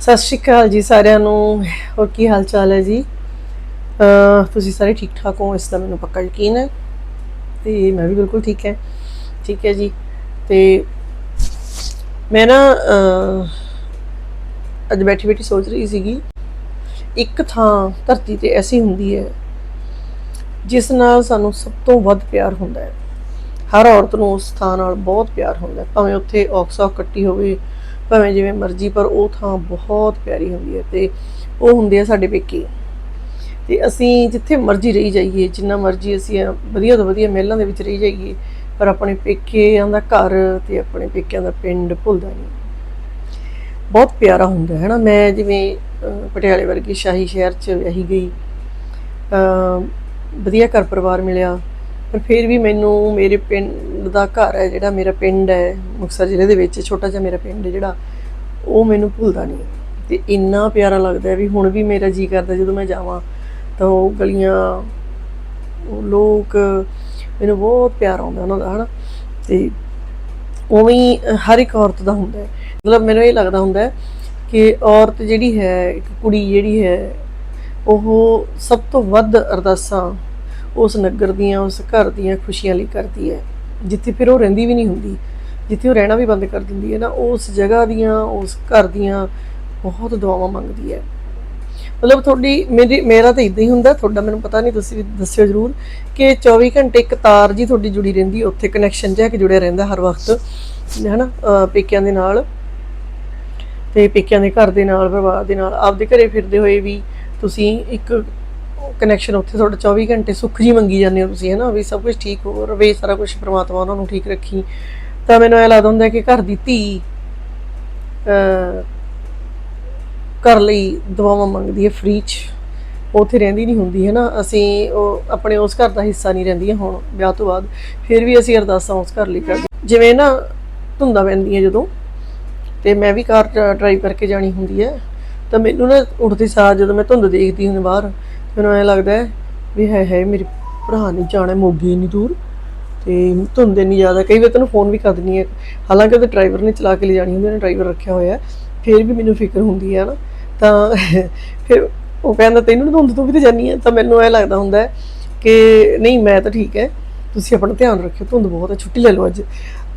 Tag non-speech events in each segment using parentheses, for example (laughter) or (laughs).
ਸਤਿ ਸ਼੍ਰੀ ਅਕਾਲ ਜੀ ਸਾਰਿਆਂ ਨੂੰ। ਹੋਰ ਕੀ ਹਾਲ ਚਾਲ ਹੈ ਜੀ? ਤੁਸੀਂ ਸਾਰੇ ਠੀਕ ਠਾਕ ਹੋ? ਇਸ ਦਾ ਮੈਨੂੰ ਪੱਕਾ ਯਕੀਨ ਹੈ ਤੇ ਮੈਂ ਵੀ ਬਿਲਕੁਲ ਠੀਕ ਹੈ। ਠੀਕ ਹੈ ਜੀ। ਤੇ ਮੈਂ ਨਾ ਅੱਜ ਬੈਠੀ ਬੈਠੀ ਸੋਚ ਰਹੀ ਸੀਗੀ, ਇੱਕ ਥਾਂ ਧਰਤੀ ਤੇ ਐਸੀ ਹੁੰਦੀ ਹੈ ਜਿਸ ਨਾਲ ਸਾਨੂੰ ਸਭ ਤੋਂ ਵੱਧ ਪਿਆਰ ਹੁੰਦਾ ਹੈ। ਹਰ ਔਰਤ ਨੂੰ ਉਸ ਥਾਂ ਨਾਲ ਬਹੁਤ ਪਿਆਰ ਹੁੰਦਾ ਹੈ, ਭਾਵੇਂ ਉੱਥੇ ਔਕਸਾ ਕੱਟੀ ਹੋਵੇ ਭਾਵੇਂ ਜਿਵੇਂ ਮਰਜ਼ੀ, ਪਰ ਉਹ ਥਾਂ ਬਹੁਤ ਪਿਆਰੀ ਹੁੰਦੀ ਹੈ ਤੇ ਉਹ ਹੁੰਦੇ ਆ ਸਾਡੇ ਪੇਕੇ। ਤੇ ਅਸੀਂ ਜਿੱਥੇ ਮਰਜ਼ੀ ਰਹੀ ਜਾਈਏ, ਜਿੰਨਾ ਮਰਜ਼ੀ ਅਸੀਂ ਵਧੀਆ ਤੋਂ ਵਧੀਆ ਮਹਿਲਾਂ ਦੇ ਵਿੱਚ ਰਹੀ ਜਾਈਏ, ਪਰ ਆਪਣੇ ਪੇਕਿਆਂ ਦਾ ਘਰ ਤੇ ਆਪਣੇ ਪੇਕਿਆਂ ਦਾ ਪਿੰਡ ਭੁੱਲਦਾ ਨਹੀਂ। ਬਹੁਤ ਪਿਆਰਾ ਹੁੰਦਾ ਹੈ ਨਾ ਮੈਂ ਜਿਵੇਂ ਪਟਿਆਲੇ ਵਰਗੇ ਸ਼ਾਹੀ ਸ਼ਹਿਰ 'ਚ ਰਹੀ ਗਈ ਵਧੀਆ ਘਰ ਪਰਿਵਾਰ ਮਿਲਿਆ, ਪਰ ਫਿਰ ਵੀ ਮੈਨੂੰ ਮੇਰੇ ਪਿੰਡ ਦਾ ਘਰ ਹੈ, ਜਿਹੜਾ ਮੇਰਾ ਪਿੰਡ ਹੈ, ਮੁਕਤਸਰ ਜ਼ਿਲ੍ਹੇ ਦੇ ਵਿੱਚ, ਛੋਟਾ ਜਿਹਾ ਮੇਰਾ ਪਿੰਡ ਹੈ ਜਿਹੜਾ, ਉਹ ਮੈਨੂੰ ਭੁੱਲਦਾ ਨਹੀਂ। ਤੇ ਇੰਨਾ ਪਿਆਰਾ ਲੱਗਦਾ ਵੀ ਹੁਣ ਵੀ ਮੇਰਾ ਜੀ ਕਰਦਾ ਜਦੋਂ ਮੈਂ ਜਾਵਾਂ, ਤਾਂ ਉਹ ਗਲੀਆਂ, ਉਹ ਲੋਕ ਮੈਨੂੰ ਬਹੁਤ ਪਿਆਰ ਆਉਂਦਾ ਉਹਨਾਂ ਦਾ, ਹਨਾ? ਤੇ ਉਵੇਂ ਹਰ ਇੱਕ ਔਰਤ ਦਾ ਹੁੰਦਾ ਹੈ। ਮਤਲਬ ਮੈਨੂੰ ਇਹ ਲੱਗਦਾ ਹੁੰਦਾ ਹੈ ਕਿ ਔਰਤ ਜਿਹੜੀ ਹੈ, ਇੱਕ ਕੁੜੀ ਜਿਹੜੀ ਹੈ, ਉਹ ਸਭ ਤੋਂ ਵੱਧ ਅਰਦਾਸਾਂ ਉਸ ਨਗਰ ਦੀਆਂ, ਉਸ ਘਰ ਦੀਆਂ ਖੁਸ਼ੀਆਂ ਲਈ ਕਰਦੀ ਹੈ। ਜਿੱਥੇ ਫਿਰ ਉਹ ਰਹਿੰਦੀ ਵੀ ਨਹੀਂ ਹੁੰਦੀ, ਜਿੱਥੇ ਉਹ ਰਹਿਣਾ ਵੀ ਬੰਦ ਕਰ ਦਿੰਦੀ ਹੈ ਨਾ, ਉਸ ਜਗ੍ਹਾ ਦੀਆਂ, ਉਸ ਘਰ ਦੀਆਂ ਬਹੁਤ ਦੁਆਵਾਂ ਮੰਗਦੀ ਹੈ। ਮਤਲਬ ਤੁਹਾਡੀ, ਮੇਰੀ, ਮੇਰਾ ਤਾਂ ਇਦਾਂ ਹੀ ਹੁੰਦਾ, ਤੁਹਾਡਾ ਮੈਨੂੰ ਪਤਾ ਨਹੀਂ, ਤੁਸੀਂ ਵੀ ਦੱਸਿਓ ਜਰੂਰ ਕਿ 24 ਘੰਟੇ ਇੱਕ ਤਾਰ ਜੀ ਤੁਹਾਡੀ ਜੁੜੀ ਰਹਿੰਦੀ, ਉੱਥੇ ਕਨੈਕਸ਼ਨ ਜਿਹਾ ਕਿ ਜੁੜਿਆ ਰਹਿੰਦਾ ਹਰ ਵਕਤ, ਹੈਨਾ, ਅਹ ਪੇਕਿਆਂ ਦੇ ਨਾਲ ਤੇ ਪੇਕਿਆਂ ਦੇ ਘਰ ਦੇ ਨਾਲ, ਪਰਿਵਾਰ ਦੇ ਨਾਲ, ਆਪਦੇ ਘਰੇ ਫਿਰਦੇ ਹੋਏ ਵੀ ਤੁਸੀਂ ਇੱਕ ਕਨੈਕਸ਼ਨ ਉੱਥੇ ਤੁਹਾਡਾ 24 ਘੰਟੇ ਸੁੱਖ ਜੀ ਮੰਗੀ ਜਾਂਦੇ ਹੋ ਤੁਸੀਂ, ਹੈਨਾ? ਵੀ ਸਭ ਕੁਝ ਠੀਕ ਹੋ ਰਵੇ, ਸਾਰਾ ਕੁਝ ਪ੍ਰਮਾਤਮਾ ਉਹਨਾਂ ਨੂੰ ਠੀਕ ਰੱਖੀ। ਤਾਂ ਮੈਨੂੰ ਇਹ ਲੱਗਦਾ ਹੁੰਦਾ ਕਿ ਘਰ ਦੀ ਧੀ, ਅਹ, ਘਰ ਲਈ ਦੁਆਵਾਂ ਮੰਗਦੀ ਹੈ ਫ੍ਰੀ ਚ। ਉਹ ਉੱਥੇ ਰਹਿੰਦੀ ਨਹੀਂ ਹੁੰਦੀ ਹੈ ਨਾ ਅਸੀਂ ਉਹ ਆਪਣੇ ਉਸ ਘਰ ਦਾ ਹਿੱਸਾ ਨਹੀਂ ਰਹਿੰਦੀਆਂ ਹੁਣ, ਵਿਆਹ ਤੋਂ ਬਾਅਦ। ਫਿਰ ਵੀ ਅਸੀਂ ਅਰਦਾਸਾਂ ਉਸ ਘਰ ਲਈ ਕਰਦੇ ਜਿਵੇਂ ਨਾ ਧੁੰਦਾਂ ਪੈਂਦੀਆਂ ਜਦੋਂ, ਤੇ ਮੈਂ ਵੀ ਕਾਰ ਡਰਾਈਵ ਕਰਕੇ ਜਾਣੀ ਹੁੰਦੀ ਹੈ। ਤਾਂ ਮੈਨੂੰ ਨਾ ਉੱਠਦੇ ਸਾਰ ਜਦੋਂ ਮੈਂ ਧੁੰਦ ਦੇਖਦੀ ਹੁੰਦੀ ਬਾਹਰ ਮੈਨੂੰ ਐਂ ਲੱਗਦਾ ਹੈ ਵੀ ਹੈ ਹੈ ਮੇਰੇ ਭਰਾ ਨੇ ਜਾਣਾ ਮੋਗੇ ਇੰਨੀ ਦੂਰ ਤੇ ਧੁੰਦ ਇੰਨੀ ਜ਼ਿਆਦਾ ਕਈ ਵਾਰ ਤੈਨੂੰ ਫੋਨ ਵੀ ਕਰ ਦਿੰਦੀ ਹੈ। ਹਾਲਾਂਕਿ ਉਹਦੇ ਡਰਾਈਵਰ ਨੇ ਚਲਾ ਕੇ ਲੈ ਜਾਣੀ ਹੁੰਦੀ ਉਹਨੇ ਡਰਾਈਵਰ ਰੱਖਿਆ ਹੋਇਆ ਫਿਰ ਵੀ ਮੈਨੂੰ ਫਿਕਰ ਹੁੰਦੀ ਹੈ ਨਾ। ਤਾਂ (laughs) ਫਿਰ ਉਹ ਕਹਿੰਦਾ, ਤੈਨੂੰ ਧੁੰਦ ਤੋਂ ਵੀ ਤੇ ਜਾਨੀ ਹੈ। ਤਾਂ ਮੈਨੂੰ ਇਹ ਲੱਗਦਾ ਹੁੰਦਾ ਕਿ ਨਹੀਂ, ਮੈਂ ਤਾਂ ਠੀਕ ਹੈ। ਤੁਸੀਂ ਆਪਣਾ ਧਿਆਨ ਰੱਖਿਓ, ਧੁੰਦ ਬਹੁਤ ਹੈ, ਛੁੱਟੀ ਲੈ ਲਓ ਅੱਜ।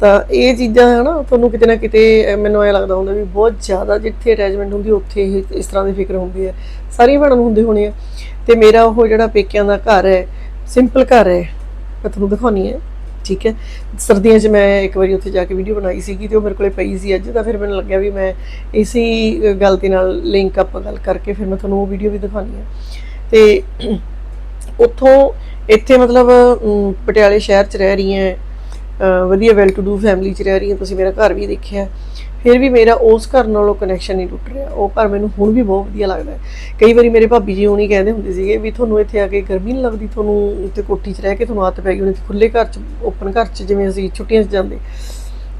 ਤਾਂ ਇਹ ਚੀਜ਼ਾਂ ਹੈ ਨਾ ਤੁਹਾਨੂੰ ਕਿਤੇ ਨਾ ਕਿਤੇ ਮੈਨੂੰ ਐ ਲੱਗਦਾ ਹੁੰਦਾ ਵੀ ਬਹੁਤ ਜ਼ਿਆਦਾ ਜਿੱਥੇ ਅਟੈਚਮੈਂਟ ਹੁੰਦੀ ਉੱਥੇ ਇਹ ਇਸ ਤਰ੍ਹਾਂ ਦੀ ਫਿਕਰ ਹੁੰਦੀ ਹੈ। ਸਾਰੀਆਂ ਭੈਣਾਂ ਨੂੰ ਹੁੰਦੀ ਹੋਣੀ ਹੈ। ਤੇ ਮੇਰਾ ਉਹ ਜਿਹੜਾ ਪੇਕਿਆਂ ਦਾ ਘਰ ਹੈ ਸਿੰਪਲ ਘਰ ਹੈ, ਮੈਂ ਤੁਹਾਨੂੰ ਦਿਖਾਉਣੀ ਹੈ, ਠੀਕ ਹੈ। ਸਰਦੀਆਂ 'ਚ ਮੈਂ ਇੱਕ ਵਾਰੀ ਉੱਥੇ ਜਾ ਕੇ ਵੀਡੀਓ ਬਣਾਈ ਸੀਗੀ ਤੇ ਉਹ ਮੇਰੇ ਕੋਲੇ ਪਈ ਸੀ ਅੱਜ, ਤਾਂ ਫਿਰ ਮੈਨੂੰ ਲੱਗਿਆ ਵੀ ਮੈਂ ਇਸੇ ਗੱਲ ਦੇ ਨਾਲ ਲਿੰਕ ਅਪ ਗੱਲ ਕਰਕੇ ਫਿਰ ਮੈਂ ਤੁਹਾਨੂੰ ਉਹ ਵੀਡੀਓ ਵੀ ਦਿਖਾਉਣੀ ਹੈ। ਤੇ ਉੱਥੋਂ ਇੱਥੇ ਮਤਲਬ ਪਟਿਆਲੇ ਸ਼ਹਿਰ 'ਚ ਰਹਿ ਰਹੀ ਹਾਂ ਵਧੀਆ ਵੈਲ ਟੂ ਡੂ ਫੈਮਿਲੀ 'ਚ ਰਹਿ ਰਹੀ ਹਾਂ, ਤੁਸੀਂ ਮੇਰਾ ਘਰ ਵੀ ਦੇਖਿਆ। ਫਿਰ ਵੀ ਮੇਰਾ ਉਸ ਘਰ ਨਾਲੋਂ ਕਨੈਕਸ਼ਨ ਨਹੀਂ ਟੁੱਟ ਰਿਹਾ। ਉਹ ਘਰ ਮੈਨੂੰ ਹੁਣ ਵੀ ਬਹੁਤ ਵਧੀਆ ਲੱਗਦਾ ਹੈ। ਕਈ ਵਾਰੀ ਮੇਰੇ ਭਾਬੀ ਜੀ ਹੁਣੀ ਕਹਿੰਦੇ ਹੁੰਦੇ ਸੀਗੇ ਵੀ ਤੁਹਾਨੂੰ ਇੱਥੇ ਆ ਕੇ ਗਰਮੀ ਨਹੀਂ ਲੱਗਦੀ, ਤੁਹਾਨੂੰ ਇੱਥੇ ਕੋਠੀ 'ਚ ਰਹਿ ਕੇ ਤੁਹਾਨੂੰ ਆਦਤ ਪੈ ਗਈ ਹੁਣ ਇੱਥੇ ਖੁੱਲੇ ਘਰ 'ਚ ਓਪਨ ਘਰ 'ਚ ਜਿਵੇਂ ਅਸੀਂ ਛੁੱਟੀਆਂ 'ਚ ਜਾਂਦੇ।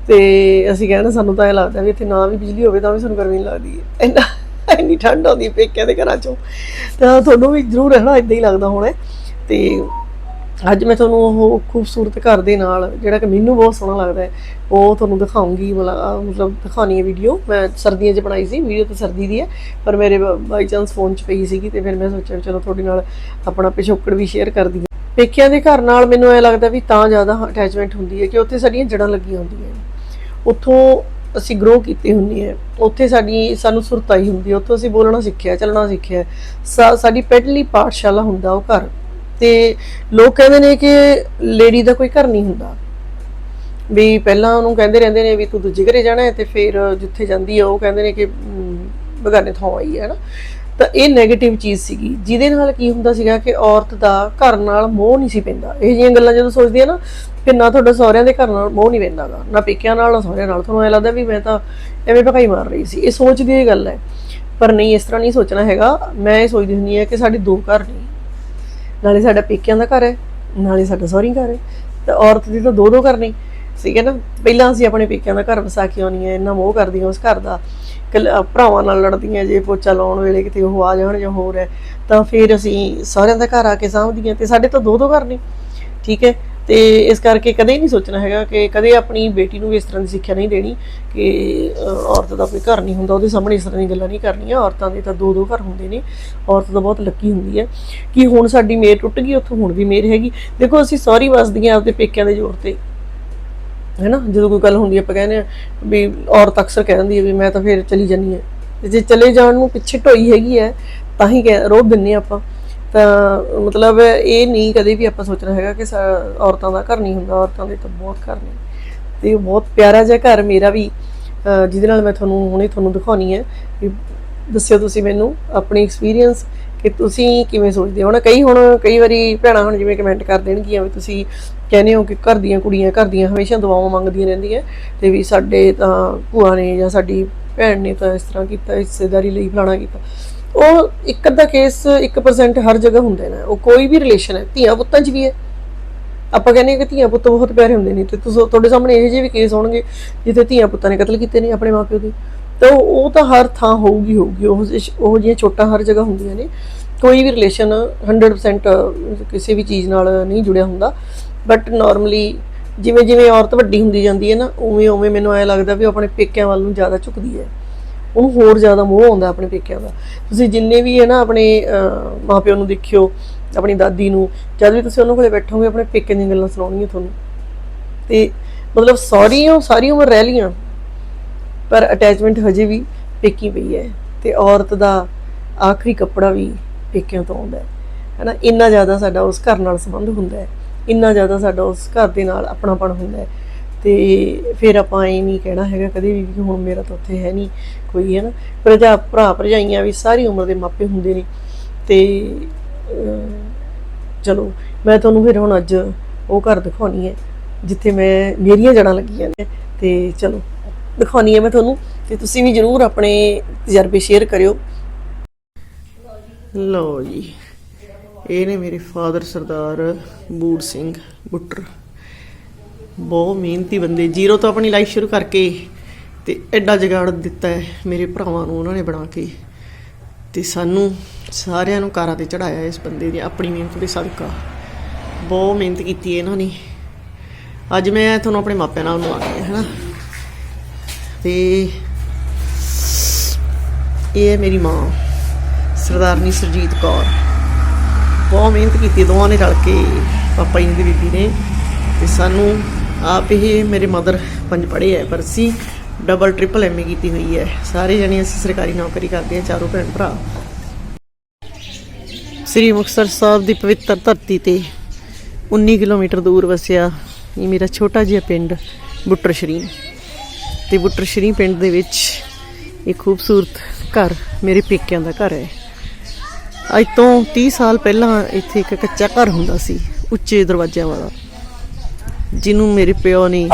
ਤੇ ਅਸੀਂ ਕਹਿੰਦੇ ਸਾਨੂੰ ਤਾਂ ਇਹ ਲੱਗਦਾ ਵੀ ਇੱਥੇ ਨਾ ਵੀ ਬਿਜਲੀ ਹੋਵੇ ਤਾਂ ਵੀ ਸਾਨੂੰ ਗਰਮੀ ਨਹੀਂ ਲੱਗਦੀ। ਹੈ ਇੰਨਾ, ਇੰਨੀ ਠੰਡ ਆਉਂਦੀ ਪੇਕਿਆਂ ਦੇ ਘਰਾਂ 'ਚੋਂ। ਤਾਂ ਤੁਹਾਨੂੰ ਵੀ ਜ਼ਰੂਰ ਹੈ ਨਾ ਇਦਾਂ ਹੀ ਲੱਗਦਾ ਹੋਣਾ ਹੈ। ਤੇ ਅੱਜ ਮੈਂ ਤੁਹਾਨੂੰ ਉਹ ਖੂਬਸੂਰਤ ਘਰ ਦੇ ਨਾਲ, ਜਿਹੜਾ ਕਿ ਮੈਨੂੰ ਬਹੁਤ ਸੋਹਣਾ ਲੱਗਦਾ ਹੈ, ਉਹ ਤੁਹਾਨੂੰ ਦਿਖਾਉਂਗੀ, ਮਤਲਬ ਮਤਲਬ ਦਿਖਾਉਣੀ ਹੈ ਵੀਡੀਓ ਮੈਂ ਸਰਦੀਆਂ 'ਚ ਬਣਾਈ ਸੀ ਵੀਡੀਓ ਤਾਂ ਸਰਦੀ ਦੀ ਹੈ, ਪਰ ਮੇਰੇ ਬਾਈ ਚਾਂਸ ਫੋਨ 'ਚ ਪਈ ਸੀਗੀ ਤੇ ਫਿਰ ਮੈਂ ਸੋਚਿਆ ਚਲੋ ਤੁਹਾਡੇ ਨਾਲ ਆਪਣਾ ਪਿਛੋਕੜ ਵੀ ਸ਼ੇਅਰ ਕਰਦੀ ਹਾਂ ਪੇਕਿਆਂ ਦੇ ਘਰ ਨਾਲ ਮੈਨੂੰ ਐ ਲੱਗਦਾ ਵੀ ਤਾਂ ਜ਼ਿਆਦਾ ਅਟੈਚਮੈਂਟ ਹੁੰਦੀ ਹੈ ਕਿ ਉੱਥੇ ਸਾਡੀਆਂ ਜੜਾਂ ਲੱਗੀਆਂ ਹੁੰਦੀਆਂ ਉੱਥੋਂ ਅਸੀਂ ਗਰੋ ਕੀਤੇ ਹੁੰਦੇ ਹੈ, ਉੱਥੇ ਸਾਡੀ, ਸਾਨੂੰ ਸੁਰਤਾਈ ਹੁੰਦੀ ਹੈ, ਉੱਥੋਂ ਅਸੀਂ ਬੋਲਣਾ ਸਿੱਖਿਆ, ਚੱਲਣਾ ਸਿੱਖਿਆ। ਸਾ- ਸਾਡੀ ਪਹਿਲੀ ਪਾਠਸ਼ਾਲਾ ਹੁੰਦਾ ਉਹ ਘਰ। ਤੇ ਲੋਕ ਕਹਿੰਦੇ ਨੇ ਕਿ ਲੇਡੀ ਦਾ ਕੋਈ ਘਰ ਨਹੀਂ ਹੁੰਦਾ। ਵੀ ਪਹਿਲਾਂ ਉਹਨੂੰ ਕਹਿੰਦੇ ਰਹਿੰਦੇ ਨੇ ਵੀ ਤੂੰ ਦੂਜੇ ਘਰੇ ਜਾਣਾ ਹੈ ਤੇ ਫਿਰ ਜਿੱਥੇ ਜਾਂਦੀ ਹੈ ਉਹ ਕਹਿੰਦੇ ਨੇ ਕਿ ਬਗਾਨੇ ਥਾਂ ਆਈ ਹੈ ਨਾ। ਤਾਂ ਇਹ 네ਗੇਟਿਵ ਚੀਜ਼ ਸੀਗੀ। ਜਿਹਦੇ ਨਾਲ ਕੀ ਹੁੰਦਾ ਸੀਗਾ ਕਿ ਔਰਤ ਦਾ ਘਰ ਨਾਲ ਮੋਹ ਨਹੀਂ ਸੀ ਪੈਂਦਾ। ਇਹ ਜਿਹੀਆਂ ਗੱਲਾਂ ਜਦੋਂ ਸੋਚਦੀ ਆ ਨਾ ਕਿ ਨਾ ਤੁਹਾਡਾ ਸਹੁਰਿਆਂ ਦੇ ਘਰ ਨਾਲ ਮੋਹ ਨਹੀਂ ਪੈਂਦਾਗਾ ਨਾ ਪੇਕਿਆਂ ਨਾਲ, ਨਾ ਸਹੁਰਿਆਂ ਨਾਲ। ਤੁਹਾਨੂੰ ਐ ਲੱਗਦਾ ਵੀ ਮੈਂ ਤਾਂ ਐਵੇਂ ਭਕਾਈ ਮਾਰ ਰਹੀ ਸੀ। ਇਹ ਸੋਚਦੀ ਇਹ ਗੱਲ ਹੈ। ਪਰ ਨਹੀਂ, ਇਸ ਤਰ੍ਹਾਂ ਨਹੀਂ ਸੋਚਣਾ ਹੈਗਾ। ਮੈਂ ਇਹ ਸੋਚਦੀ ਹੁੰਦੀ ਹਾਂ ਕਿ ਸਾਡੇ ਦੋ ਘਰ ਨੇ। ਨਾਲੇ ਸਾਡਾ ਪੇਕਿਆਂ ਦਾ ਘਰ ਹੈ, ਨਾਲੇ ਸਾਡਾ ਸਹੁਰੀ ਘਰ ਹੈ। ਤੇ ਔਰਤ ਦੀ ਤਾਂ ਦੋ ਦੋ ਕਰਨੀ ਨੇ। ਠੀਕ ਹੈ ਨਾ? ਪਹਿਲਾਂ ਅਸੀਂ ਆਪਣੇ ਪੇਕਿਆਂ ਦਾ ਘਰ ਵਸਾ ਕੇ ਆਉਣੀ ਹੈ, ਇੰਨਾ ਮੋਹ ਕਰਦੀਆਂ ਉਸ ਘਰ ਦਾ। ਕੱਲ- ਭਰਾਵਾਂ ਨਾਲ ਲੜਦੀਆਂ ਜੇ, ਪੋਚਾ ਲਾਉਣ ਵੇਲੇ ਕਿਤੇ ਉਹ ਆ ਜਾਣ ਜਾਂ ਹੋਰ ਹੈ। ਤਾਂ ਫਿਰ ਅਸੀਂ ਸਹੁਰਿਆਂ ਦਾ ਘਰ ਆ ਕੇ ਸਾਂਭਦੀਆਂ ਤੇ ਸਾਡੇ ਤਾਂ ਦੋ ਦੋ ਘਰ ਨੇ। ਠੀਕ ਹੈ? ਤੇ ਇਸ ਕਰਕੇ ਕਦੇ ਨਹੀਂ ਸੋਚਣਾ ਹੈਗਾ ਕਿ ਕਦੇ ਆਪਣੀ ਬੇਟੀ ਨੂੰ ਵੀ ਇਸ ਤਰ੍ਹਾਂ ਦੀ ਸਿੱਖਿਆ ਨਹੀਂ ਦੇਣੀ ਕਿ ਔਰਤ ਦਾ ਕੋਈ ਘਰ ਨਹੀਂ ਹੁੰਦਾ, ਉਹਦੇ ਸਾਹਮਣੇ ਇਸ ਤਰ੍ਹਾਂ ਦੀਆਂ ਗੱਲਾਂ ਨਹੀਂ ਕਰਨੀਆਂ। ਔਰਤਾਂ ਦੇ ਤਾਂ ਦੋ ਦੋ ਘਰ ਹੁੰਦੇ ਨੇ, ਔਰਤ ਤਾਂ ਬਹੁਤ ਲੱਕੀ ਹੁੰਦੀ ਹੈ ਕਿ ਹੁਣ ਸਾਡੀ ਮੇਰ ਟੁੱਟ ਗਈ, ਉੱਥੋਂ ਹੁਣ ਵੀ ਮੇਰ ਹੈਗੀ। ਦੇਖੋ, ਅਸੀਂ ਸੌਰੀ ਵਸਦੀਆਂ ਆਪਦੇ ਪੇਕਿਆਂ ਦੇ ਜ਼ੋਰ ਤੇ, ਹੈਨਾ? ਜਦੋਂ ਕੋਈ ਗੱਲ ਹੁੰਦੀ ਆਪਾਂ ਕਹਿੰਦੇ ਆ ਵੀ ਔਰਤ ਅਕਸਰ ਕਹਿ ਦਿੰਦੀ ਹੈ ਵੀ ਮੈਂ ਤਾਂ ਫਿਰ ਚਲੀ ਜਾਨੀ ਹੈ। ਤੇ ਜੇ ਚਲੇ ਜਾਣ ਨੂੰ ਪਿੱਛੇ ਢੋਈ ਹੈਗੀ ਹੈ, ਤਾਂ ਹੀ ਕਹਿ- ਰੋਬ ਦਿੰਨੇ ਆਪਾਂ। ਤਾਂ ਮਤਲਬ ਇਹ ਨਹੀਂ ਕਦੇ ਵੀ ਆਪਾਂ ਸੋਚਣਾ ਹੈਗਾ ਕਿ ਸਾ- ਔਰਤਾਂ ਦਾ ਘਰ ਨਹੀਂ ਹੁੰਦਾ, ਔਰਤਾਂ ਦੇ ਤਾਂ ਬਹੁਤ ਘਰ ਨੇ। ਤੇ ਉਹ ਬਹੁਤ ਪਿਆਰਾ ਜਿਹਾ ਘਰ ਮੇਰਾ ਵੀ ਜਿਹਦੇ ਨਾਲ ਮੈਂ ਤੁਹਾਨੂੰ ਹੁਣੇ ਤੁਹਾਨੂੰ ਦਿਖਾਉਣੀ ਹੈ ਵੀ ਦੱਸਿਓ ਤੁਸੀਂ ਮੈਨੂੰ ਆਪਣੀ ਐਕਸਪੀਰੀਅੰਸ ਕਿ ਤੁਸੀਂ ਕਿਵੇਂ ਸੋਚਦੇ ਹੋ। ਨਾ ਕਈ ਹੁਣ ਕਈ ਵਾਰੀ ਭੈਣਾਂ ਹੁਣ ਜਿਵੇਂ ਕਮੈਂਟ ਕਰ ਦੇਣਗੀਆਂ ਵੀ ਤੁਸੀਂ ਕਹਿੰਦੇ ਹੋ ਕਿ ਘਰ ਦੀਆਂ ਕੁੜੀਆਂ ਘਰ ਦੀਆਂ ਹਮੇਸ਼ਾ ਦੁਆਵਾਂ ਮੰਗਦੀਆਂ ਰਹਿੰਦੀਆਂ ਤੇ ਵੀ ਸਾਡੇ ਤਾਂ ਭੂਆ ਨੇ ਜਾਂ ਸਾਡੀ ਭੈਣ ਨੇ ਤਾਂ ਇਸ ਤਰ੍ਹਾਂ ਕੀਤਾ, ਹਿੱਸੇਦਾਰੀ ਲਈ ਫਲਾਣਾ ਕੀਤਾ। ਉਹ ਇੱਕ ਅੱਧਾ ਕੇਸ 1% ਹਰ ਜਗ੍ਹਾ ਹੁੰਦੇ ਨੇ। ਉਹ ਕੋਈ ਵੀ ਰਿਲੇਸ਼ਨ ਹੈ, ਧੀਆਂ ਪੁੱਤਾਂ 'ਚ ਵੀ ਹੈ। ਆਪਾਂ ਕਹਿੰਦੇ ਹਾਂ ਕਿ ਧੀਆਂ ਪੁੱਤ ਬਹੁਤ ਪਿਆਰੇ ਹੁੰਦੇ ਨੇ। ਤੇ ਤੁਸੀਂ ਤੁਹਾਡੇ ਸਾਹਮਣੇ ਇਹੋ ਜਿਹੇ ਵੀ ਕੇਸ ਹੋਣਗੇ, ਜਿੱਥੇ ਧੀਆਂ ਪੁੱਤਾਂ ਨੇ ਕਤਲ ਕੀਤੇ ਨੇ ਆਪਣੇ ਮਾਪਿਓ ਦੇ। ਤਾਂ ਉਹ ਤਾਂ ਹਰ ਥਾਂ ਹੋਊਗੀ ਹੋਊਗੀ। ਉਹ ਜਿਹੀ- ਉਹ ਜਿਹੀਆਂ ਛੋਟਾਂ ਹਰ ਜਗ੍ਹਾ ਹੁੰਦੀਆਂ ਨੇ। ਕੋਈ ਵੀ ਰਿਲੇਸ਼ਨ 100% ਕਿਸੇ ਵੀ ਚੀਜ਼ ਨਾਲ ਨਹੀਂ ਜੁੜਿਆ ਹੁੰਦਾ। ਬਟ ਨਾਰਮਲੀ ਜਿਵੇਂ ਜਿਵੇਂ ਔਰਤ ਵੱਡੀ ਹੁੰਦੀ ਜਾਂਦੀ ਹੈ ਨਾ, ਉਵੇਂ ਉਵੇਂ ਮੈਨੂੰ ਐ ਲੱਗਦਾ ਵੀ ਉਹ ਆਪਣੇ ਪੇਕਿਆਂ ਵੱਲ ਨੂੰ ਜ਼ਿਆਦਾ ਝੁਕਦੀ ਹੈ। ਉਹਨੂੰ ਹੋਰ ਜ਼ਿਆਦਾ ਮੋਹ ਆਉਂਦਾ ਆਪਣੇ ਪੇਕਿਆਂ ਦਾ। ਤੁਸੀਂ ਜਿੰਨੇ ਵੀ ਹੈ ਨਾ ਆਪਣੇ ਅਹ, ਮਾਪਿਓ ਨੂੰ ਦੇਖਿਓ ਆਪਣੀ ਦਾਦੀ ਨੂੰ ਜਦ ਵੀ ਤੁਸੀਂ ਉਹਨਾਂ ਕੋਲੇ ਬੈਠੋਗੇ ਆਪਣੇ ਪੇਕਿਆਂ ਦੀਆਂ ਗੱਲਾਂ ਸੁਣਾਉਣੀਆਂ ਤੁਹਾਨੂੰ। ਤੇ ਮਤਲਬ ਸੌਰੀ ਉਹ ਸਾਰੀ ਉਮਰ ਰਹਿ ਲੀਆਂ ਪਰ ਅਟੈਚਮੈਂਟ ਹਜੇ ਵੀ ਪੇਕੀ ਪਈ ਹੈ ਤੇ ਔਰਤ ਦਾ ਆਖਰੀ ਕੱਪੜਾ ਵੀ ਪੇਕਿਆਂ ਤੋਂ ਆਉਂਦਾ ਹੈ। ਹੈਨਾ ਇੰਨਾ ਜ਼ਿਆਦਾ ਸਾਡਾ ਉਸ ਘਰ ਨਾਲ ਸੰਬੰਧ ਹੁੰਦਾ ਹੈ ਇੰਨਾ ਜ਼ਿਆਦਾ ਸਾਡਾ ਉਸ ਘਰ ਦੇ ਨਾਲ ਆਪਣਾਪਣ ਹੁੰਦਾ ਹੈ। ਤੇ ਫਿਰ ਆਪਾਂ ਇਹ ਨਹੀਂ ਕਹਿਣਾ ਹੈਗਾ ਕਦੇ ਵੀ ਕਿ ਹੁਣ ਮੇਰਾ ਤਾਂ ਉੱਥੇ ਹੈ ਨਹੀਂ ਕੋਈ, ਹੈ ਨਾ? ਭਰਜਾ, ਭਰਾ ਭਰਜਾਈਆਂ ਵੀ ਸਾਰੀ ਉਮਰ ਦੇ ਮਾਪੇ ਹੁੰਦੇ ਨੇ ਤੇ ਚਲੋ, ਮੈਂ ਤੁਹਾਨੂੰ ਫਿਰ ਹੁਣ ਅੱਜ ਉਹ ਘਰ ਦਿਖਾਉਣੀ ਹੈ, ਜਿੱਥੇ ਮੈਂ ਮੇਰੀਆਂ ਜੜਾਂ ਲੱਗੀਆਂ ਨੇ ਤੇ ਚਲੋ, ਦਿਖਾਉਣੀ ਹੈ ਮੈਂ ਤੁਹਾਨੂੰ ਤੇ ਤੁਸੀਂ ਵੀ ਜਰੂਰ ਆਪਣੇ ਤਜਰਬੇ ਸ਼ੇਅਰ ਕਰਿਓ। ਲਓ ਜੀ, ਇਹ ਨੇ ਮੇਰੇ ਫਾਦਰ ਸਰਦਾਰ ਬੂੜ ਸਿੰਘ ਬੁੱਟਰ। ਬਹੁਤ ਮਿਹਨਤੀ ਬੰਦੇ, ਜ਼ੀਰੋ ਤੋਂ ਆਪਣੀ ਲਾਈਫ ਸ਼ੁਰੂ ਕਰਕੇ ਤੇ ਐਡਾ ਜਗਾੜ ਦਿੱਤਾ ਹੈ ਮੇਰੇ ਭਰਾਵਾਂ ਨੂੰ ਉਹਨਾਂ ਨੇ ਬਣਾ ਕੇ ਤੇ ਸਾਨੂੰ ਸਾਰਿਆਂ ਨੂੰ ਕਾਰਾਂ ਤੇ ਚੜਾਇਆ ਇਸ ਬੰਦੇ ਦੀ ਆਪਣੀ ਮਿਹਨਤ ਦੇ ਸਦਕਾ। ਬਹੁਤ ਮਿਹਨਤ ਕੀਤੀ ਇਹਨਾਂ ਨੇ। ਅੱਜ ਮੈਂ ਤੁਹਾਨੂੰ ਆਪਣੇ ਮਾਪਿਆਂ ਨਾਲ ਮਿਲਾਉਂਦੀ ਹਾਂ ਹੈਨਾ? ਤੇ ਇਹ ਹੈ ਮੇਰੀ ਮਾਂ ਸਰਦਾਰਨੀ ਸਰਜੀਤ ਕੌਰ। ਬਹੁਤ ਮਿਹਨਤ ਕੀਤੀ ਦੋਵਾਂ ਨੇ ਰਲ ਕੇ, ਪਾਪਾ ਜੀ ਦੀ ਬੀਬੀ ਨੇ। ਤੇ ਸਾਨੂੰ ਆਪ ਹੀ ਮੇਰੇ ਮਦਰ ਪੰਜ ਪੜ੍ਹੇ ਹੈ ਪਰ ਅਸੀਂ ਡਬਲ ਟ੍ਰਿਪਲ ਐਮਏ ਕੀਤੀ ਹੋਈ ਹੈ। ਸਾਰੇ ਜਣੇ ਅਸੀਂ ਸਰਕਾਰੀ ਨੌਕਰੀ ਕਰਦੇ ਹਾਂ, ਚਾਰੋਂ ਭੈਣ ਭਰਾ। ਸ੍ਰੀ ਮੁਕਤਸਰ ਸਾਹਿਬ ਦੀ ਪਵਿੱਤਰ ਧਰਤੀ ਤੇ 19 ਕਿਲੋਮੀਟਰ ਦੂਰ ਵਸਿਆ ਇਹ ਮੇਰਾ ਛੋਟਾ ਜਿਹਾ ਪਿੰਡ ਬੁੱਟਰ ਸ਼ਰੀਨ ਤੇ ਬੁੱਟਰ ਸ਼ਰੀਨ ਪਿੰਡ ਦੇ ਵਿੱਚ ਇੱਕ ਖੂਬਸੂਰਤ ਘਰ ਮੇਰੇ ਪੇਕਿਆਂ ਦਾ ਘਰ ਹੈ। ਅੱਜ ਤੋਂ 30 ਸਾਲ ਪਹਿਲਾਂ ਇੱਥੇ ਇੱਕ ਕੱਚਾ ਘਰ ਹੁੰਦਾ ਸੀ, ਉੱਚੇ ਦਰਵਾਜ਼ਿਆਂ ਵਾਲਾ। ਜਿਹਨੂੰ ਮੇਰੇ ਪਿਓ ਨੇ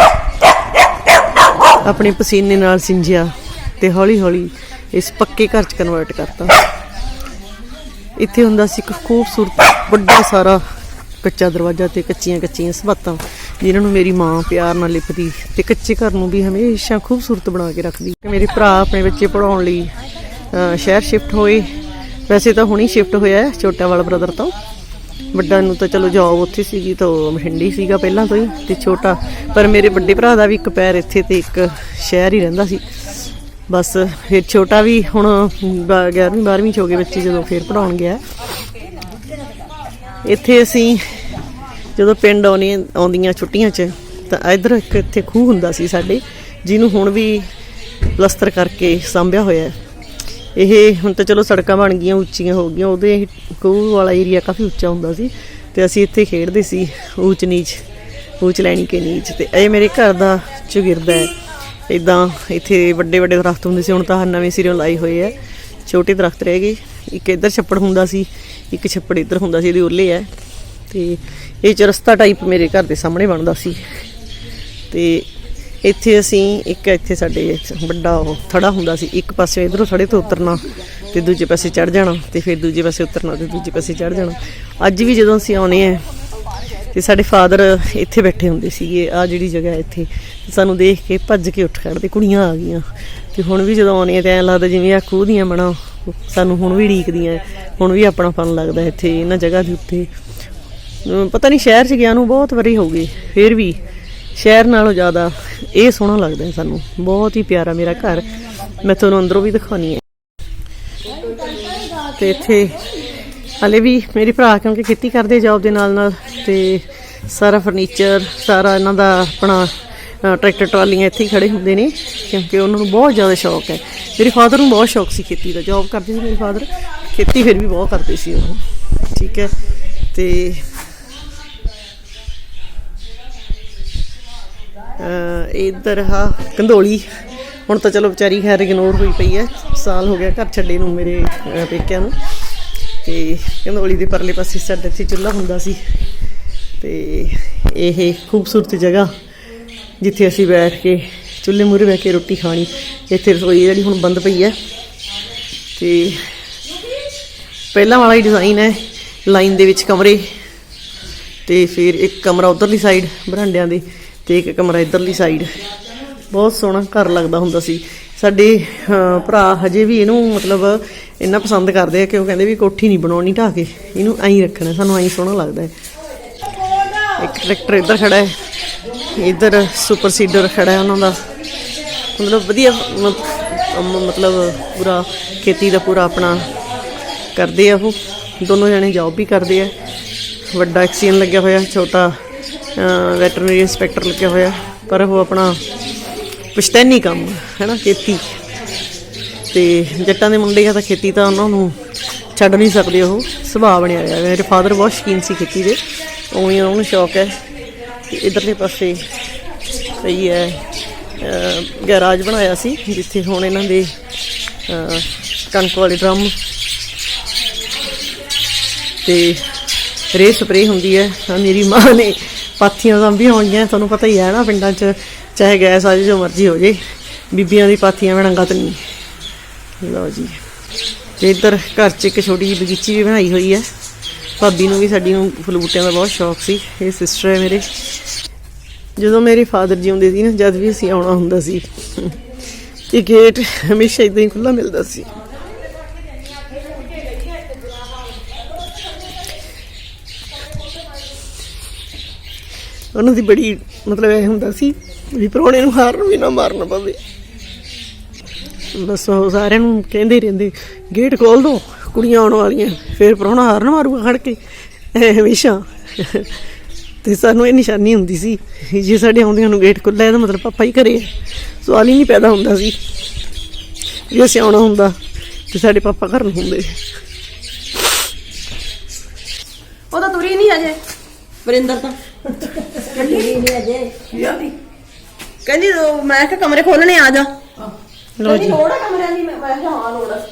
ਆਪਣੇ ਪਸੀਨੇ ਨਾਲ ਸਿੰਜਿਆ ਤੇ ਹੌਲੀ-ਹੌਲੀ ਇਸ ਪੱਕੇ ਘਰ 'ਚ ਕਨਵਰਟ ਕਰਤਾ। ਇੱਥੇ ਹੁੰਦਾ ਸੀ ਇੱਕ ਖੂਬਸੂਰਤ, ਵੱਡਾ ਸਾਰਾ ਕੱਚਾ ਦਰਵਾਜ਼ਾ ਤੇ ਕੱਚੀਆਂ ਕੱਚੀਆਂ ਸਬਾਤਾਂ, ਜਿਨ੍ਹਾਂ ਨੂੰ ਮੇਰੀ ਮਾਂ ਪਿਆਰ ਨਾਲ ਲਿਪਦੀ ਤੇ ਕੱਚੇ ਘਰ ਨੂੰ ਵੀ ਹਮੇਸ਼ਾ ਖੂਬਸੂਰਤ ਬਣਾ ਕੇ ਰੱਖਦੀ। ਮੇਰੇ ਭਰਾ ਆਪਣੇ ਬੱਚੇ ਪੜਾਉਣ ਲਈ ਸ਼ਹਿਰ ਸ਼ਿਫਟ ਹੋਏ। ਵੈਸੇ ਤਾਂ ਹੁਣੀ ਸ਼ਿਫਟ ਹੋਇਆ ਛੋਟਾ ਵਾਲਾ ਬ੍ਰਦਰ ਤੋਂ। ਵੱਡਾ ਨੂੰ ਤਾਂ ਚਲੋ ਜੌਬ ਉੱਥੇ ਸੀਗੀ ਤਾਂ ਉਹ ਬਠਿੰਡੇ ਸੀਗਾ ਪਹਿਲਾਂ ਤੋਂ ਹੀ ਤੇ ਛੋਟਾ। ਪਰ ਮੇਰੇ ਵੱਡੇ ਭਰਾ ਦਾ ਵੀ ਇੱਕ ਪੈਰ ਇੱਥੇ ਤੇ ਇੱਕ ਸ਼ਹਿਰ ਹੀ ਰਹਿੰਦਾ ਸੀ। ਬਸ ਫਿਰ ਛੋਟਾ ਵੀ ਹੁਣ 11ਵੀਂ 12ਵੀਂ ਚ ਹੋ ਗਏ ਬੱਚੇ ਜਦੋਂ ਫੇਰ ਪੜਾਉਣ ਗਿਆ। ਇੱਥੇ ਅਸੀਂ ਜਦੋਂ ਪਿੰਡ ਆਉਣੀ, ਆਉਂਦੀਆਂ ਛੁੱਟੀਆਂ 'ਚ ਤਾਂ ਇਧਰ ਇੱਕ ਇੱਥੇ ਖੂਹ ਹੁੰਦਾ ਸੀ ਸਾਡੇ, ਜਿਹਨੂੰ ਹੁਣ ਵੀ ਪਲਸਤਰ ਕਰਕੇ ਸਾਂਭਿਆ ਹੋਇਆ ਇਹ ਹੁਣ ਤਾਂ ਚਲੋ ਸੜਕਾਂ ਬਣ ਗਈਆਂ, ਉੱਚੀਆਂ ਹੋ ਗਈਆਂ, ਉਹਦੇ ਖੂਹ ਵਾਲਾ ਏਰੀਆ ਕਾਫੀ ਉੱਚਾ ਹੁੰਦਾ ਸੀ ਤੇ ਅਸੀਂ ਇੱਥੇ ਖੇਡਦੇ ਸੀ ਊਚ ਨੀਚ, ਊਚ ਲੈਣੀ ਕੇ ਨੀਚ ਤੇ ਇਹ ਮੇਰੇ ਘਰ ਦਾ ਚੁਗਿਰਦਾ ਹੈ। ਇਦਾਂ ਇੱਥੇ ਵੱਡੇ ਵੱਡੇ ਦਰਖਤ ਹੁੰਦੇ ਸੀ, ਹੁਣ ਤਾਂ ਨਵੇਂ ਸਿਰਿਓਂ ਲਾਏ ਹੋਏ ਆ। ਛੋਟੇ ਦਰਖਤ ਰਹਿ ਗਏ, ਇੱਕ ਇੱਧਰ ਛੱਪੜ ਹੁੰਦਾ ਸੀ, ਇੱਕ ਛੱਪੜ ਇੱਧਰ ਹੁੰਦਾ ਸੀ ਇਹਦੇ ਉੱਲੇ ਹੈ ਤੇ ਇਹ ਚਰਸਤਾ ਟਾਈਪ ਮੇਰੇ ਘਰ ਦੇ ਸਾਹਮਣੇ ਬਣਦਾ ਸੀ। ਤੇ ਇੱਥੇ ਅਸੀਂ ਇੱਕ ਇੱਥੇ ਸਾਡੇ ਵੱਡਾ ਉਹ ਥੜਾ ਹੁੰਦਾ ਸੀ, ਇੱਕ ਪਾਸੇ ਇਧਰੋਂ ਥੜੇ ਤੋਂ ਉਤਰਨਾ ਤੇ ਦੂਜੇ ਪਾਸੇ ਚੜ ਜਾਣਾ ਤੇ ਫਿਰ ਦੂਜੇ ਪਾਸੇ ਉਤਰਨਾ ਤੇ ਦੂਜੇ ਪਾਸੇ ਚੜ ਜਾਣਾ। ਅੱਜ ਵੀ ਜਦੋਂ ਅਸੀਂ ਆਉਨੇ ਆ ਤੇ ਸਾਡੇ ਫਾਦਰ ਇੱਥੇ ਬੈਠੇ ਹੁੰਦੇ ਸੀਗੇ ਆ ਜਿਹੜੀ ਜਗ੍ਹਾ ਇੱਥੇ ਸਾਨੂੰ ਦੇਖ ਕੇ ਭੱਜ ਕੇ ਉੱਠ ਖੜਦੇ ਕੁੜੀਆਂ ਆ ਗਈਆਂ। ਤੇ ਹੁਣ ਵੀ ਜਦੋਂ ਆਉਨੇ ਆ ਤੇ ਐਂ ਲੱਗਦਾ ਜਿਵੇਂ ਆ ਖੂਹ ਦੀਆਂ ਬਣਾ ਸਾਨੂੰ ਹੁਣ ਵੀ ਢੀਕਦੀਆਂ ਹੁਣ ਵੀ ਆਪਣਾ ਫਨ ਲੱਗਦਾ ਇੱਥੇ, ਇਹਨਾਂ ਜਗ੍ਹਾ ਦੇ ਉੱਤੇ। ਪਤਾ ਨਹੀਂ ਸ਼ਹਿਰ 'ਚ ਗਿਆ ਨੂੰ ਬਹੁਤ ਵਾਰੀ ਹੋ ਗਈ ਫਿਰ ਵੀ ਸ਼ਹਿਰ ਨਾਲੋਂ ਜ਼ਿਆਦਾ ਇਹ ਸੋਹਣਾ ਲੱਗਦਾ ਹੈ ਸਾਨੂੰ। ਬਹੁਤ ਹੀ ਪਿਆਰਾ ਮੇਰਾ ਘਰ। ਮੈਂ ਤੁਹਾਨੂੰ ਅੰਦਰੋਂ ਵੀ ਦਿਖਾਉਣੀ ਹੈ। ਤੇ ਇੱਥੇ ਹਲੇ ਵੀ ਮੇਰੇ ਭਰਾ ਕਿਉਂਕਿ ਖੇਤੀ ਕਰਦੇ ਜੌਬ ਦੇ ਨਾਲ ਨਾਲ ਤੇ ਸਾਰਾ ਫਰਨੀਚਰ ਸਾਰਾ ਇਹਨਾਂ ਦਾ ਆਪਣਾ ਟਰੈਕਟਰ ਟਰਾਲੀਆਂ ਇੱਥੇ ਹੀ ਖੜੇ ਹੁੰਦੇ ਨੇ ਕਿਉਂਕਿ ਉਹਨਾਂ ਨੂੰ ਬਹੁਤ ਜ਼ਿਆਦਾ ਸ਼ੌਕ ਹੈ। ਮੇਰੇ ਫਾਦਰ ਨੂੰ ਬਹੁਤ ਸ਼ੌਕ ਸੀ ਖੇਤੀ ਦਾ। ਜੌਬ ਕਰਦੇ ਸੀ ਮੇਰੇ ਫਾਦਰ ਖੇਤੀ ਫਿਰ ਵੀ ਬਹੁਤ ਕਰਦੇ ਸੀ ਉਹ। ਠੀਕ ਹੈ। ਤੇ ਇੱਧਰ ਹਾ ਕੰਧੋਲੀ। ਹੁਣ ਤਾਂ ਚਲੋ ਵਿਚਾਰੀ ਖੈਰ ਇਗਨੋਰ ਹੋਈ ਪਈ ਹੈ। ਸਾਲ ਹੋ ਗਿਆ ਘਰ ਛੱਡੇ ਨੂੰ ਮੇਰੇ ਪੇਕਿਆਂ ਨੂੰ। ਤੇ ਕੰਧੋਲੀ ਦੇ ਪਰਲੇ ਪਾਸੇ ਸਾਡੇ ਇੱਥੇ ਚੁੱਲ੍ਹਾ ਹੁੰਦਾ ਸੀ। ਤੇ ਇਹ ਖੂਬਸੂਰਤ ਜਗ੍ਹਾ ਜਿੱਥੇ ਅਸੀਂ ਬੈਠ ਕੇ ਚੁੱਲ੍ਹੇ ਮੂਹਰੇ ਬੈਠ ਕੇ ਰੋਟੀ ਖਾਣੀ, ਇੱਥੇ ਰਸੋਈ ਜਿਹੜੀ ਹੁਣ ਬੰਦ ਪਈ ਹੈ। ਤੇ ਪਹਿਲਾਂ ਵਾਲਾ ਹੀ ਡਿਜ਼ਾਈਨ ਹੈ ਲਾਈਨ ਦੇ ਵਿੱਚ ਕਮਰੇ ਤੇ ਫਿਰ ਇੱਕ ਕਮਰਾ ਉਧਰਲੀ ਸਾਈਡ ਬਰਾਂਡਿਆਂ ਦੇ। ਤੇ ਇੱਕ ਕਮਰਾ ਇਧਰਲੀ ਸਾਈਡ ਬਹੁਤ ਸੋਹਣਾ ਘਰ ਲੱਗਦਾ ਹੁੰਦਾ ਸੀ। ਸਾਡੇ ਭਰਾ ਹਜੇ ਵੀ ਇਹਨੂੰ ਮਤਲਬ ਇੰਨਾ ਪਸੰਦ ਕਰਦੇ ਆ ਕਿ ਉਹ ਕਹਿੰਦੇ ਵੀ ਕੋਠੀ ਨਹੀਂ ਬਣਾਉਣੀ ਢਾਹ ਕੇ। ਇਹਨੂੰ ਐਂ ਰੱਖਣਾ, ਸਾਨੂੰ ਐਂ ਸੋਹਣਾ ਲੱਗਦਾ ਹੈ। ਇੱਕ ਟਰੈਕਟਰ ਇੱਧਰ ਖੜਾ ਹੈ। ਇੱਧਰ ਸੁਪਰ ਸੀਡਰ ਖੜਾ ਹੈ ਉਹਨਾਂ ਦਾ। ਮਤਲਬ ਵਧੀਆ ਮ- ਮਤਲਬ ਪੂਰਾ ਖੇਤੀ ਦਾ ਪੂਰਾ ਆਪਣਾ ਕਰਦੇ ਆ ਉਹ। ਦੋਨੋਂ ਜਣੇ ਜੌਬ ਵੀ ਕਰਦੇ ਆ। ਵੱਡਾ ਐਕਸੀਅਨ ਲੱਗਿਆ ਹੋਇਆ, ਛੋਟਾ ਵੈਟਰਨਰੀ ਇੰਸਪੈਕਟਰ ਲੱਗਿਆ ਹੋਇਆ, ਪਰ ਉਹ ਆਪਣਾ ਪੁਸ਼ਤੈਨੀ ਕੰਮ ਹੈ ਨਾ ਖੇਤੀ। ਤੇ ਜੱਟਾਂ ਦੇ ਮੁੰਡੇ ਆ ਤਾਂ ਖੇਤੀ ਤਾਂ ਉਹਨਾਂ ਨੂੰ ਛੱਡ ਨਹੀਂ ਸਕਦੇ ਉਹ, ਸੁਭਾਅ ਬਣਿਆ ਹੋਇਆ। ਮੇਰੇ ਫਾਦਰ ਬਹੁਤ ਸ਼ੌਕੀਨ ਸੀ ਖੇਤੀ ਦੇ, ਉਵੇਂ ਉਹਨਾਂ ਨੂੰ ਸ਼ੌਕ ਹੈ ਤੇ ਇਧਰਲੇ ਪਾਸੇ ਸਹੀ ਹੈ ਗੈਰਾਜ ਬਣਾਇਆ ਸੀ, ਜਿੱਥੇ ਹੁਣ ਇਹਨਾਂ ਦੇ ਕਣਕ ਵਾਲੇ ਡਰਮ। ਤੇ ਰੇ ਸਪਰੇ ਹੁੰਦੀ ਹੈ ਮੇਰੀ ਮਾਂ ਨੇ ਪਾਥੀਆਂ ਤਾਂ ਵੀ ਹੋਈਆਂ ਤੁਹਾਨੂੰ ਪਤਾ ਹੀ ਹੈ ਨਾ ਪਿੰਡਾਂ 'ਚ, ਚਾਹੇ ਗੈਸ ਆ ਜਾਏ ਜੋ ਮਰਜ਼ੀ ਹੋ ਜੇ ਬੀਬੀਆਂ ਦੀ ਪਾਥੀਆਂ ਬਣਾਂਗਾ ਤਾਂ ਨਹੀਂ। ਲਓ ਜੀ। ਤੇ ਇੱਧਰ ਘਰ 'ਚ ਇੱਕ ਛੋਟੀ ਜਿਹੀ ਬਗੀਚੀ ਵੀ ਬਣਾਈ ਹੋਈ ਹੈ ਭਾਬੀ ਨੂੰ ਵੀ ਸਾਡੀ ਨੂੰ ਫੁੱਲ ਬੂਟਿਆਂ ਦਾ ਬਹੁਤ ਸ਼ੌਕ ਸੀ, ਇਹ ਸਿਸਟਰ ਹੈ ਮੇਰੇ। ਜਦੋਂ ਮੇਰੇ ਫਾਦਰ ਜੀ ਹੁੰਦੇ ਸੀ ਨਾ, ਜਦ ਵੀ ਅਸੀਂ ਆਉਣਾ ਹੁੰਦਾ ਸੀ, ਇਹ ਗੇਟ ਹਮੇਸ਼ਾ ਇਦਾਂ ਹੀ ਖੁੱਲਾ ਮਿਲਦਾ ਸੀ। ਉਹਨਾਂ ਦੀ ਬੜੀ ਮਤਲਬ ਇਹ ਹੁੰਦਾ ਸੀ ਵੀ ਪ੍ਰਾਹੁਣੇ ਨੂੰ ਹਾਰਨ ਵੀ ਨਾ ਮਾਰਨਾ ਪਵੇ। ਬਸ ਉਹ ਸਾਰਿਆਂ ਨੂੰ ਕਹਿੰਦੇ ਰਹਿੰਦੇ, ਗੇਟ ਖੋਲ ਦੋ, ਕੁੜੀਆਂ ਆਉਣ ਵਾਲੀਆਂ, ਫਿਰ ਪ੍ਰਾਹੁਣਾ ਹਾਰਨ ਮਾਰੂਗਾ ਖੜ ਕੇ। ਇਹ ਹਮੇਸ਼ਾ। ਤੇ ਸਾਨੂੰ ਇਹ ਨਿਸ਼ਾਨੀ ਹੁੰਦੀ ਸੀ ਵੀ ਜੇ ਸਾਡੇ ਆਉਂਦਿਆਂ ਨੂੰ ਗੇਟ ਖੁੱਲ੍ਹਾ ਇਹਦਾ ਮਤਲਬ ਪਾਪਾ ਹੀ ਘਰੇ ਹੈ। ਸਵਾਲ ਹੀ ਨਹੀਂ ਪੈਦਾ ਹੁੰਦਾ ਸੀ ਵੀ ਅਸੀਂ ਆਉਣਾ ਹੁੰਦਾ ਤੇ ਸਾਡੇ ਪਾਪਾ ਘਰ ਨੂੰ ਹੁੰਦੇ। ਉਹ ਤਾਂ ਤੁਰੀ ਨਹੀਂ ਅਜੇ। ਵਰਿੰਦਰ ਤਾਂ। ਕਹਿੰਦੀ ਉਹ ਮੈਂ ਕਿ ਕਮਰੇ ਖੋਲਣੇ ਆ ਜਾ। ਲਓ ਜੀ। ਲੋੜ ਕਮਰਿਆਂ ਦੀ? ਮੈਂ ਮੈਂ ਕਿਹਾ ਹਾਂ ਲੋੜ ਆ।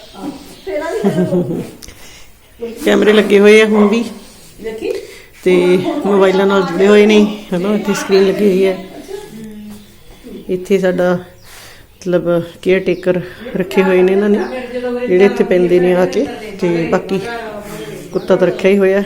ਫੇਰਾ ਵੀ ਕੈਮਰੇ ਲੱਗੇ ਹੋਏ ਆ ਹੁਣ ਵੀ। ਦੇਖੀ? ਤੇ ਮੋਬਾਈਲਾਂ ਨਾਲ ਜੁੜੇ ਹੋਏ ਨੇ। ਹਨਾ ਇੱਥੇ ਸਕਰੀਨ ਲੱਗੀ ਹੋਈ ਹੈ। ਇੱਥੇ ਸਾਡਾ ਮਤਲਬ ਕੇਅਰ ਟੇਕਰ ਰੱਖੇ ਹੋਏ ਨੇ ਇਹਨਾਂ ਨੇ। ਜਿਹੜੇ ਇੱਥੇ ਪੈਂਦੇ ਨੇ ਆ ਕੇ। ਤੇ ਬਾਕੀ ਕੁੱਤਾ ਤਾਂ ਰੱਖਿਆ ਹੀ ਹੋਇਆ।